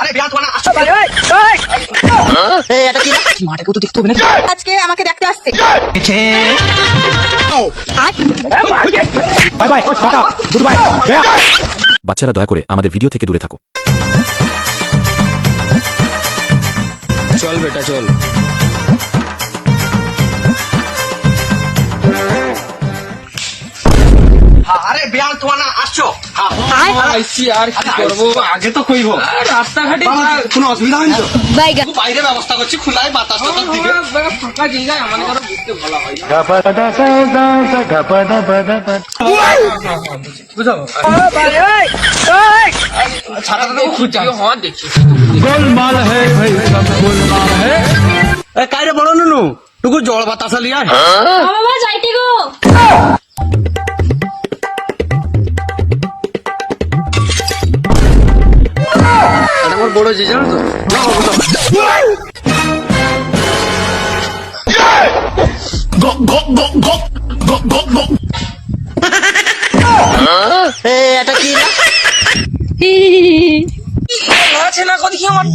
আরে বিয়ান তোমার না আসছো। এই এটা কি? না? তো দেখতে হবে নাকি? আজকে আমাকে দেখতে আসছে। Bye bye tata good bye বাচ্চারা দয়া করে আমাদের ভিডিও থেকে দূরে থাকো। চল বেটা চল। আরে বিয়ান তোমার না আসছো। আইসি আর কি করব? আগে তো কইবো। রাস্তাঘাটে কোনো অসুবিধা হয়নি তো? বাইরে ব্যবস্থা করছি খোলায় বাতাস টাতাস দিবে ফাঁকা জায়গায় আমার কারও বুঝতে ভালো হয় না। বুঝাবো ছাতাটা তো খুঁজছে। হ্যাঁ দেখি। এ কাইরে বড় নুনু? টুকু জল বাতাস লিয়া বাবা যাইতে গো। এটা আমার বড় যে জানো তো এই এটা কি না? আছে না কো দেখি আমার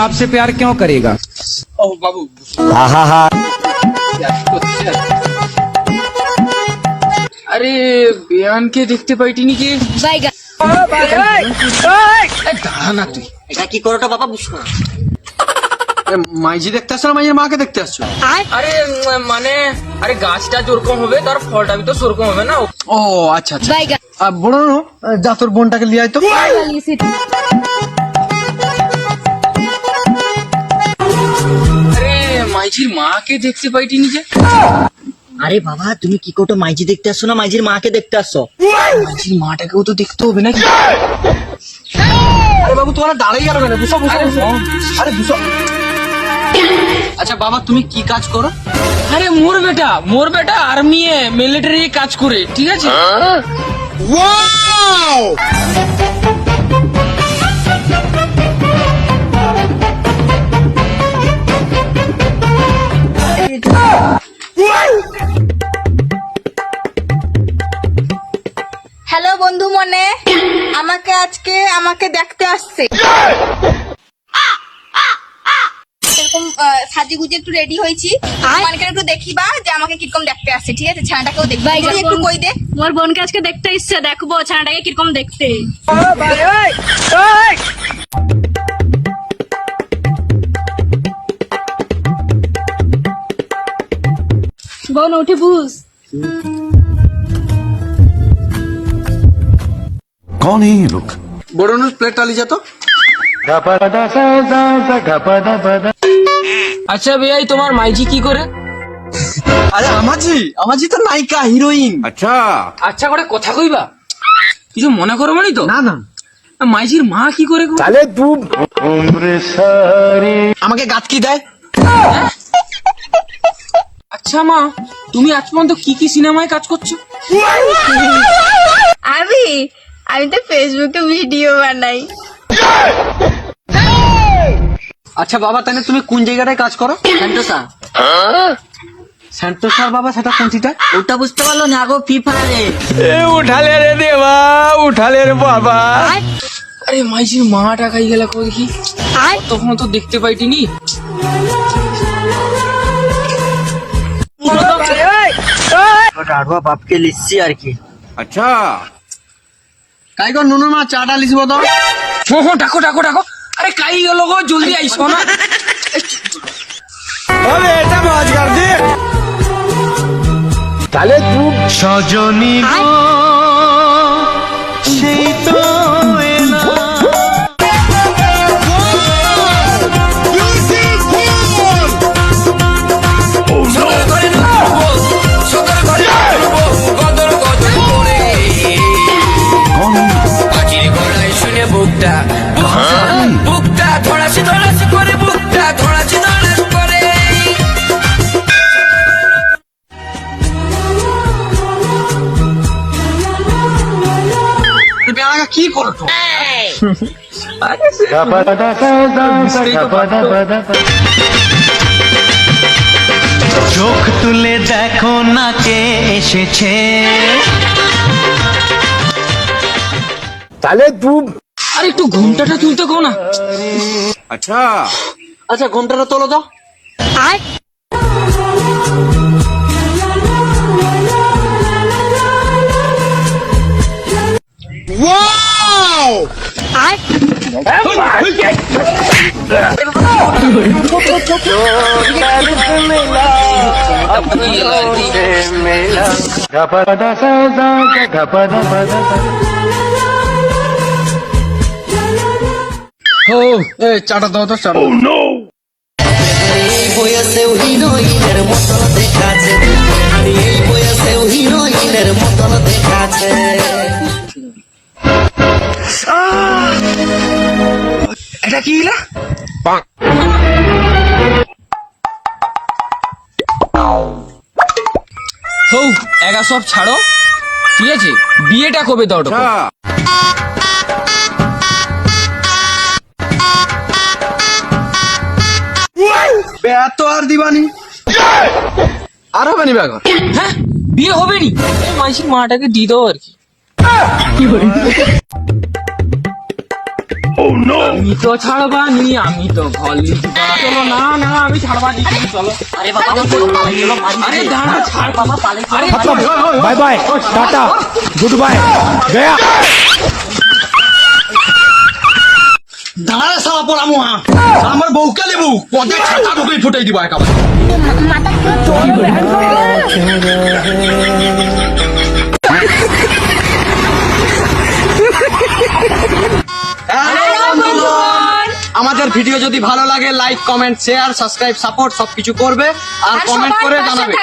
आपसे प्यार क्यों करेगा ও বাবু আরে বিয়ানকে দেখতে পাইটিনি কি বাইগান দাঁড়া না তুই এটা কি করোটা বাবা? বুঝছ না। মাইজি দেখতে আসছো না? মাইয়ের মাকে দেখতে আসছো? আরে মানে আরে গাছটা যেরকম হবে তার ফলটা তো সেরকম হবে না। ও আচ্ছা আচ্ছা। বড় যা তোর বোনটাকে লিয়ে তো। আরে মাইজির মাকে দেখতে পাইটিনি যে। আরে বাবা তুমি কি করতো মাইজি দেখতে আসছো না মাইজির মাকে দেখতে আসছো? মাইজির মাটাকেও তো দেখতে হবে নাকি? আরে বাবু তোমার দাঁড়াই গেল কেন? বুঝো বুঝো। আরে বুঝো আচ্ছা বাবা তুমি কি কাজ করো? আরে মোর বেটা মোর বেটা আর্মি এ মিলিটারি কাজ করে ঠিক আছে? হ্যালো আমাকে দেখতে আসছে এরকম সাজি গুজে একটু রেডি হয়েছি আমাকে একটু দেখিবা যে আমাকে কিরকম দেখতে আসছে ঠিক আছে ছানাটাকেও দেখবা তুই একটু কই দে মোর বোনকে আজকে দেখতে ইচ্ছে দেখবো ছানাটাকে কিরকম দেখতে বোন উঠে বুঝ कौन है ये लोग বড় নুনু প্লেটটা যা তো। আচ্ছা ভাই তোমার মাইজি কি করে? আরে আমাজি আমাজি তো নায়িকা হিরোইন আচ্ছা। আচ্ছা করে কথা কইবা। কিছু মনে করো মানে তো? না না। মাইজির মা কি করে তাহলে গো? আমাকে গাত কি দেয়? আচ্ছা মা তুমি আজ পর্যন্ত কি কি সিনেমায় কাজ করছ? আমি আমি তো ফেসবুকে ভিডিও বানাই। আচ্ছা বাবা তাহলে তুমি কোন জায়গাটায় কাজ করো? শান্তসা সেন্টোসার বাবা সেটা কোনটিটা ওটা বুঝতে পারল না আগো ফ্রি ফায়ারে। আরে মাইজির মা টাকাই গেল কো দেখি? তখন তো দেখতে পাইটিনি। আড়ুয়া বাপকে লিখছি আর কি। কাই গো নুনু মা চাটা লিখব তো। হো হো ডাকো ডাকো ডাকো। আরে কাই গেল গো জলদি আইসো না। পাখির কি করতো চোখ তুলে দেখো না কে এসেছে। আরে একটু ঘুমটাটা তুলতে কো না। আচ্ছা। ঘন্টাটা তোলো দাও ও এ চাটা দাও তো চাটা এই বয়সেও হিরোইনের হৌ একা সব ছাড়ো। ঠিক আছে বিয়েটা কবে দাও কও। এত আর দিবানি। আর হবে নি বেগর হ্যাঁ বিয়ে হবে নি? মাসির মাটাকে দিয়ে দাও আর কি। Oh, আমি তো ছাড়বা নি আমি তো ফল চলো না না আমি ছাড়বা নি চলো। আরে বাবা চলো আরে দাঁড়া ছাড়। বাবা পালে আরে bye bye tata. Good bye গয়া। দাঁড়া পড়া আমার বউকে লেবু পদে ছাতা ঢুকে ফুটাই দিব আমাদের ভিডিও যদি ভালো লাগে like comment share subscribe support সবকিছু করবে। আর কমেন্ট করে জানাবে।